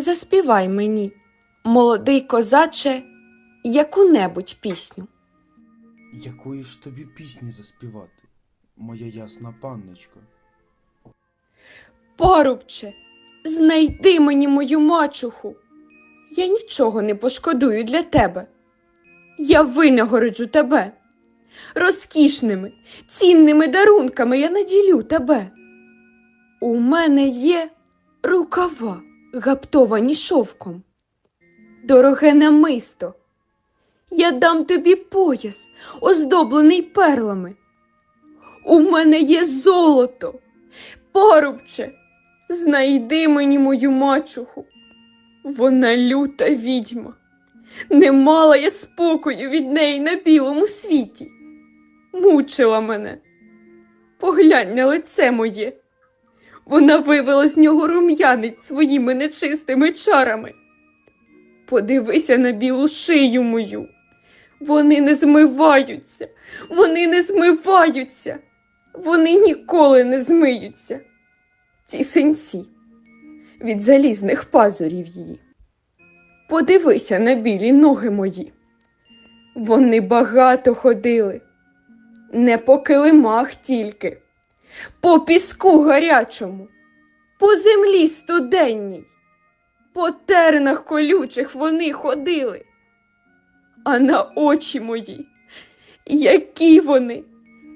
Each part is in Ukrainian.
Заспівай мені, молодий козаче, яку небудь пісню. Якої ж тобі пісні заспівати, моя ясна панночка. Порубче, знайди мені мою мачуху. Я нічого не пошкодую для тебе. Я винагороджу тебе. Розкішними, цінними дарунками я наділю тебе. У мене є рукава, гаптовані шовком, дороге намисто. Я дам тобі пояс, оздоблений перлами. У мене є золото. Порубче, знайди мені мою мачуху. Вона люта відьма. Не мала я спокою від неї на білому світі. Мучила мене. Поглянь на лице моє. Вона вивела з нього рум'янець своїми нечистими чарами. Подивися на білу шию мою. Вони не змиваються, вони не змиваються. Вони ніколи не змиються. Ці синці від залізних пазурів її. Подивися на білі ноги мої. Вони багато ходили, не по килимах тільки, по піску гарячому, по землі студенній, по тернах колючих вони ходили. А на очі мої, які вони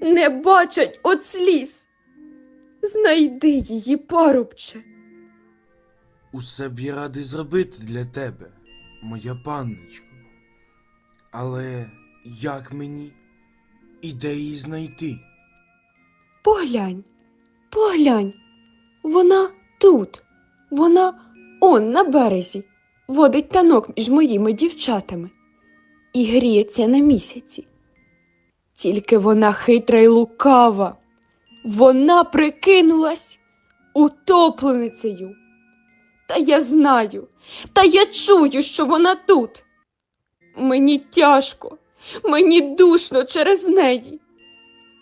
не бачать от сліз. Знайди її, парубче. Усе б я радий зробити для тебе, моя панночко. Але як мені і де її знайти? Поглянь, поглянь. Вона тут, вона он на березі, водить танок між моїми дівчатами і гріється на місяці. Тільки вона хитра й лукава. Вона прикинулась утопленицею. Та я знаю, та я чую, що вона тут. Мені тяжко, мені душно через неї.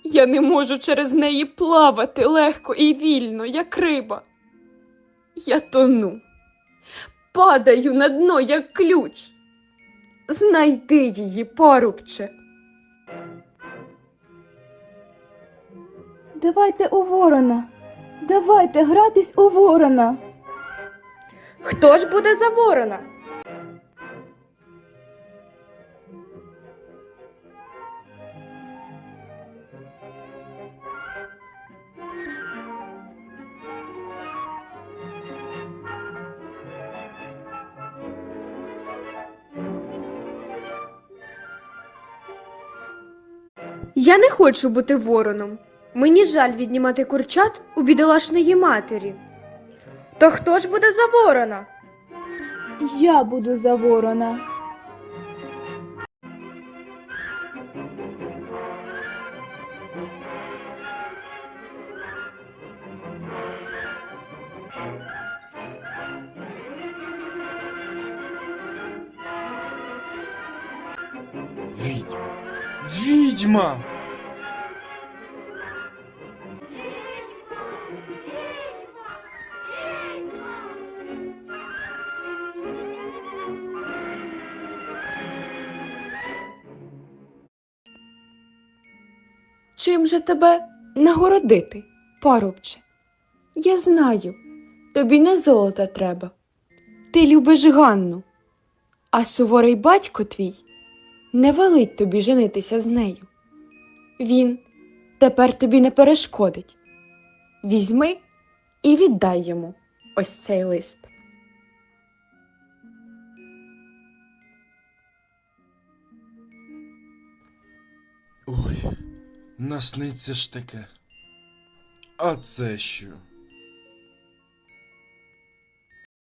Я не можу через неї плавати легко і вільно, як риба. Я тону, падаю на дно, як ключ. Знайди її, парубче. Давайте у ворона. Давайте гратись у ворона. Хто ж буде за ворона? Я не хочу бути вороном. Мені жаль віднімати курчат у бідолашної матері. То хто ж буде за ворона? Я буду за ворона. Відьма! Відьма! Чим же тебе нагородити, парубче? Я знаю, тобі не золота треба. Ти любиш Ганну, а суворий батько твій не велить тобі женитися з нею. Він тепер тобі не перешкодить. Візьми і віддай йому ось цей лист. Ой, насниться ж таке. А це що?